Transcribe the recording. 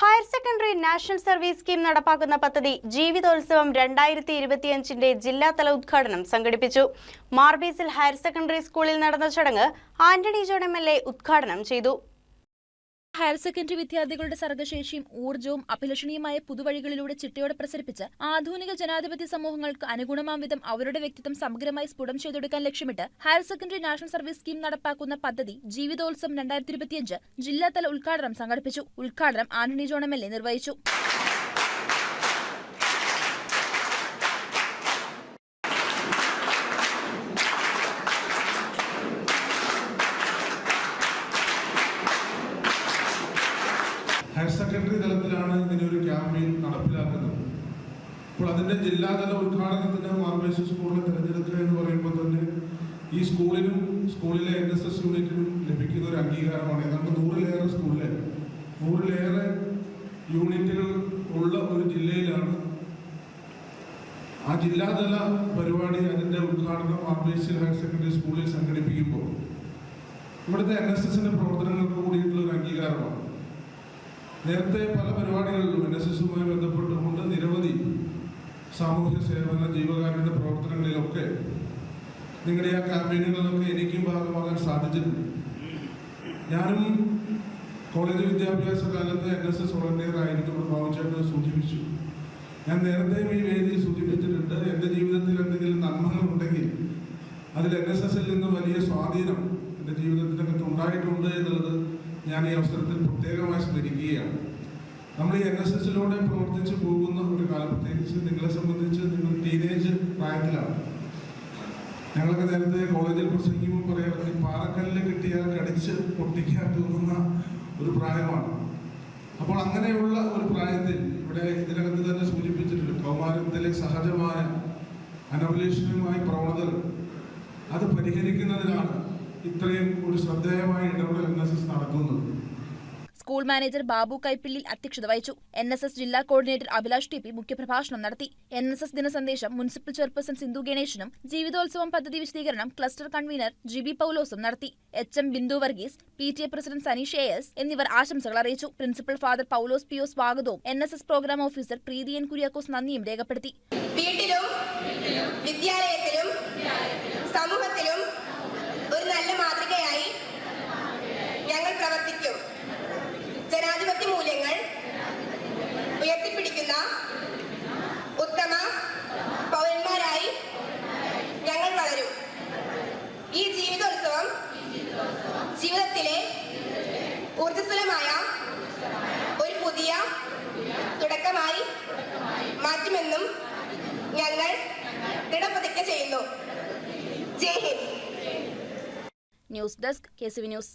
Higher secondary national service scheme നടപ്പാക്കുന്ന പദ്ധതി ജീവിതോത്സവം രണ്ടായിരത്തി ഇരുപത്തിയഞ്ചിന്റെ ജില്ലാതല ഉദ്ഘാടനം സംഘടിപ്പിച്ചു. മാർബീസിൽ ഹയർ സെക്കൻഡറി സ്കൂളിൽ നടന്ന ചടങ്ങ് ആന്റണി ജോൺ എം ഉദ്ഘാടനം ചെയ്തു. ഹയർ സെക്കൻഡറി വിദ്യാർത്ഥികളുടെ സർഗശേഷിയും ഊർജവും അഭിലഷണീയമായ പുതുവഴികളിലൂടെ ചിട്ടയോടെ പ്രസരിപ്പിച്ച് ആധുനിക ജനാധിപത്യ സമൂഹങ്ങൾക്ക് അനുഗുണമാം വിധം അവരുടെ വ്യക്തിത്വം സമഗ്രമായി സ്ഫുടം ചെയ്തെടുക്കാൻ ലക്ഷ്യമിട്ട് higher secondary national service scheme നടപ്പാക്കുന്ന പദ്ധതി ജീവിതോത്സവം രണ്ടായിരത്തി ഇരുപത്തിയഞ്ച് ജില്ലാതല ഉദ്ഘാടനം സംഘടിപ്പിച്ചു. ഉദ്ഘാടനം ആന്റണി ജോൺ എം നിർവഹിച്ചു. ഹയർ സെക്കൻഡറി തലത്തിലാണ് ഇങ്ങനെ ഒരു ക്യാമ്പയിൻ നടപ്പിലാക്കുന്നത്. അപ്പോൾ അതിന്റെ ജില്ലാതല ഉദ്ഘാടനത്തിന് മാർബേസ് സ്കൂളിനെ തിരഞ്ഞെടുക്കുക എന്ന് പറയുമ്പോൾ തന്നെ ഈ സ്കൂളിനും സ്കൂളിലെ എൻ എസ് എസ് യൂണിറ്റിനും ലഭിക്കുന്ന ഒരു അംഗീകാരമാണ്. ഏതാണ്ട് നൂറിലേറെ സ്കൂളിലെ നൂറിലേറെ യൂണിറ്റുകൾ ഉള്ള ഒരു ജില്ലയിലാണ് ആ ജില്ലാതല പരിപാടി അതിന്റെ ഉദ്ഘാടനം മാർബേസിൽ ഹയർ സെക്കൻഡറി സ്കൂളിൽ സംഘടിപ്പിക്കുമ്പോൾ. ഇവിടുത്തെ എൻ എസ് എസിന്റെ പ്രവർത്തനങ്ങൾക്ക് നേരത്തെ പല പരിപാടികളിലും എൻ എസ് എസുമായി ബന്ധപ്പെട്ടുകൊണ്ട് നിരവധി സാമൂഹ്യ സേവന ജീവകാരുണ്യ പ്രവർത്തനങ്ങളിലൊക്കെ നിങ്ങളുടെ ആ ക്യാമ്പയിനുകളിലൊക്കെ എനിക്കും ഭാഗമാകാൻ സാധിച്ചിട്ടുണ്ട്. ഞാനും കോളേജ് വിദ്യാഭ്യാസ കാലത്ത് എൻ എസ് എസ് വോളണ്ടിയർ ആയിരിക്കുമ്പോൾ ഭാവിച്ചായിട്ട് സൂചിപ്പിച്ചു. ഞാൻ നേരത്തെയും ഈ വേദിയിൽ സൂചിപ്പിച്ചിട്ടുണ്ട് എന്റെ ജീവിതത്തിൽ എന്തെങ്കിലും നന്മകൾ ഉണ്ടെങ്കിൽ അതിൽ എൻ എസ് എസിൽ നിന്ന് വലിയ സ്വാധീനം എന്റെ ജീവിതത്തിനകത്ത് ഉണ്ടായിട്ടുണ്ട് എന്നുള്ളത് ഞാൻ ഈ അവസരത്തിൽ പ്രത്യേകമായി സ്മരിക്കുകയാണ്. നമ്മൾ എൻ എസ് എസിലൂടെ പ്രവർത്തിച്ച് പോകുന്ന ഒരു കാലം പ്രത്യേകിച്ച് നിങ്ങളെ സംബന്ധിച്ച് നിങ്ങൾ ടീനേജ് പ്രായത്തിലാണ്. ഞങ്ങളൊക്കെ നേരത്തെ കോളേജിൽ പ്രസംഗിക്കുമ്പോൾ പറയാറുണ്ട് പാറക്കല്ലിൽ പാറക്കല്ല് കിട്ടിയാൽ കടിച്ച് പൊട്ടിക്കാൻ തോന്നുന്ന ഒരു പ്രായമാണ്. അപ്പോൾ അങ്ങനെയുള്ള ഒരു പ്രായത്തിൽ ഇവിടെ ഇതിനകത്ത് തന്നെ സൂചിപ്പിച്ചിട്ടുണ്ട് കൗമാരത്തിലെ സഹജമായ അനഭിലേഷണമായ പ്രവണതകൾ. അത് പരിഹരിക്കുന്നതിനാണ് ഇത്രയും ഒരു ശ്രദ്ധേയമായ ഇടപെടൽ എൻ എസ് എസ് നടത്തുന്നത്. സ്കൂൾ മാനേജർ ബാബു കൈപ്പിള്ളിൽ അധ്യക്ഷത വഹിച്ചു. എൻ എസ് എസ് ജില്ലാ കോർഡിനേറ്റർ അഭിലാഷ് ടി പി മുഖ്യപ്രഭാഷണം നടത്തി. എൻ എസ് എസ് ദിന സന്ദേശം മുനിസിപ്പൽ ചെയർപേഴ്സൺ സിന്ധു ഗണേശനും ജീവിതോത്സവം പദ്ധതി വിശദീകരണം ക്ലസ്റ്റർ കൺവീനർ ജി ബി പൌലോസും നടത്തി. H M Bindu Varghese P T A president Saneesh A S എന്നിവർ ആശംസകൾ അറിയിച്ചു. Principal father Paulose P O സ്വാഗതവും N S S programme officer Preethi N Kuriakose നന്ദിയും രേഖപ്പെടുത്തി. വീട്ടിലും സമൂഹത്തിലും ഒരു നല്ല മാതൃകയായി ഞങ്ങൾ പ്രവർത്തിക്കും ജനാധിപത്യ മൂല്യങ്ങൾ ഉയർത്തിപ്പിടിക്കുന്ന ഉത്തമ പൗരന്മാരായി ഞങ്ങൾ വളരും ഈ ജീവിതോത്സവം ജീവിതത്തിലെ ഊർജസ്വലമായ ഒരു പുതിയ തുടക്കമായി മാറ്റുമെന്നും ഞങ്ങൾ ദൃഢപ്രതിജ്ഞ ചെയ്യുന്നു. Jai Hind. News desk K C V news.